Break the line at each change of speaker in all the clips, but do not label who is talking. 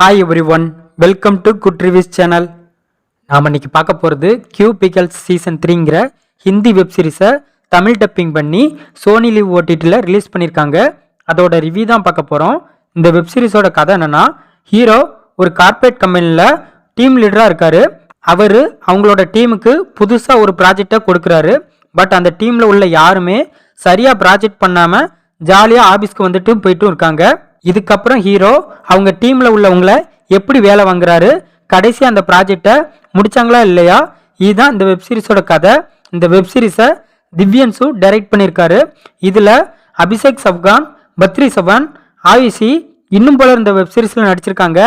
Hi everyone welcome to good reviews channel நாம் இன்னைக்கு பார்க்க போகிறது கியூ பிகல்ஸ் சீசன் த்ரீங்கிற ஹிந்தி வெப் சீரிஸை தமிழ் டப்பிங் பண்ணி சோனி லிவ் ஓடிடியில் ரிலீஸ் பண்ணியிருக்காங்க அதோட ரிவ்யூ தான் பார்க்க போகிறோம் இந்த வெப் சீரிஸோட கதை என்னென்னா ஹீரோ ஒரு கார்ப்பரேட் கம்பெனியில் டீம் லீடராக இருக்கார். அவர் அவங்களோட டீமுக்கு புதுசாக ஒரு ப்ராஜெக்டை கொடுக்குறாரு. பட் அந்த டீமில் உள்ள யாருமே சரியாக ப்ராஜெக்ட் பண்ணாமல் ஜாலியாக ஆஃபீஸ்க்கு வந்துட்டு போயிட்டும் இருக்காங்க. இதுக்கப்புறம் ஹீரோ அவங்க டீமில் உள்ளவங்களை எப்படி வேலை வாங்குறாரு? கடைசி அந்த ப்ராஜெக்டை முடிச்சாங்களா இல்லையா? இதுதான் இந்த வெப் சீரிஸோட கதை. இந்த வெப் சீரிஸை திவ்யன்சு டைரக்ட் பண்ணியிருக்காரு. இதில் அபிஷேக் சப்கான் பத்ரி சபான் ஆயுஷி இன்னும் பலர் இந்த வெப் சீரிஸில் நடிச்சிருக்காங்க.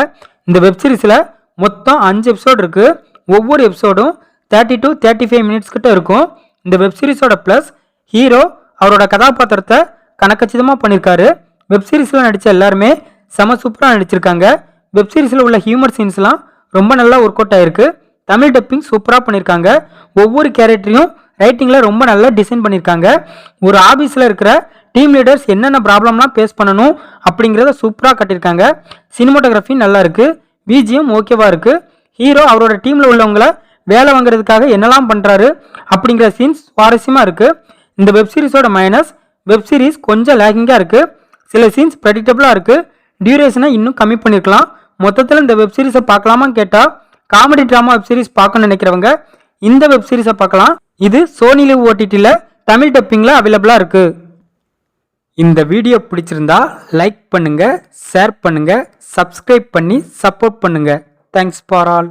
இந்த வெப் சீரிஸில் மொத்தம் அஞ்சு எபிசோடு இருக்குது ஒவ்வொரு எபிசோடும் thirty to thirty five minutes கிட்ட இருக்கும். இந்த வெப் சீரிஸோட ப்ளஸ் ஹீரோ அவரோட கதாபாத்திரத்தை கணக்கச்சிதமாக பண்ணியிருக்காரு. வெப்சீரிஸில் நடித்த எல்லாருமே செம சூப்பராக நடிச்சிருக்காங்க. வெப் சீரிஸில் உள்ள ஹியூமர் சீன்ஸ்லாம் ரொம்ப நல்லா ஒர்க் அவுட் ஆயிருக்கு. தமிழ் டப்பிங் சூப்பராக பண்ணியிருக்காங்க ஒவ்வொரு கேரக்டரையும் ரைட்டிங்கில் ரொம்ப நல்லா டிசைன் பண்ணியிருக்காங்க ஒரு ஆஃபீஸில் இருக்கிற டீம் லீடர்ஸ் என்னென்ன ப்ராப்ளம்லாம் ஃபேஸ் பண்ணணும் அப்படிங்கிறத சூப்பராக கட்டியிருக்காங்க. சினிமோட்டோகிராஃபி நல்லா இருக்குது பிஜிஎம் ஓகேவாக இருக்குது ஹீரோ அவரோட டீமில் உள்ளவங்கள வேலை வாங்குறதுக்காக என்னெல்லாம் பண்ணுறாரு அப்படிங்கிற சீன்ஸ் சுவாரஸ்யமாக இருக்குது இந்த வெப் சீரிஸோட மைனஸ் வெப் சீரிஸ் கொஞ்சம் லேகிங்காக இருக்குது சில சீன்ஸ் ப்ரெடிக்டபுளாக இருக்குது டியூரேஷனை இன்னும் கம்மி பண்ணியிருக்கலாம் மொத்தத்தில் இந்த வெப் சீரிஸை பார்க்கலாமான்னு கேட்டால் காமெடி ட்ராமா வெப் சீரிஸ் பார்க்கணும்னு நினைக்கிறவங்க இந்த வெப் சீரிஸை பார்க்கலாம். இது சோனிலி ஓடிடியில் தமிழ் டப்பிங்கில் அவைலபிளாக இருக்குது இந்த வீடியோ பிடிச்சிருந்தா லைக் பண்ணுங்கள் ஷேர் பண்ணுங்கள் சப்ஸ்கிரைப் பண்ணி சப்போர்ட் பண்ணுங்கள் தேங்க்ஸ் ஃபார் ஆல்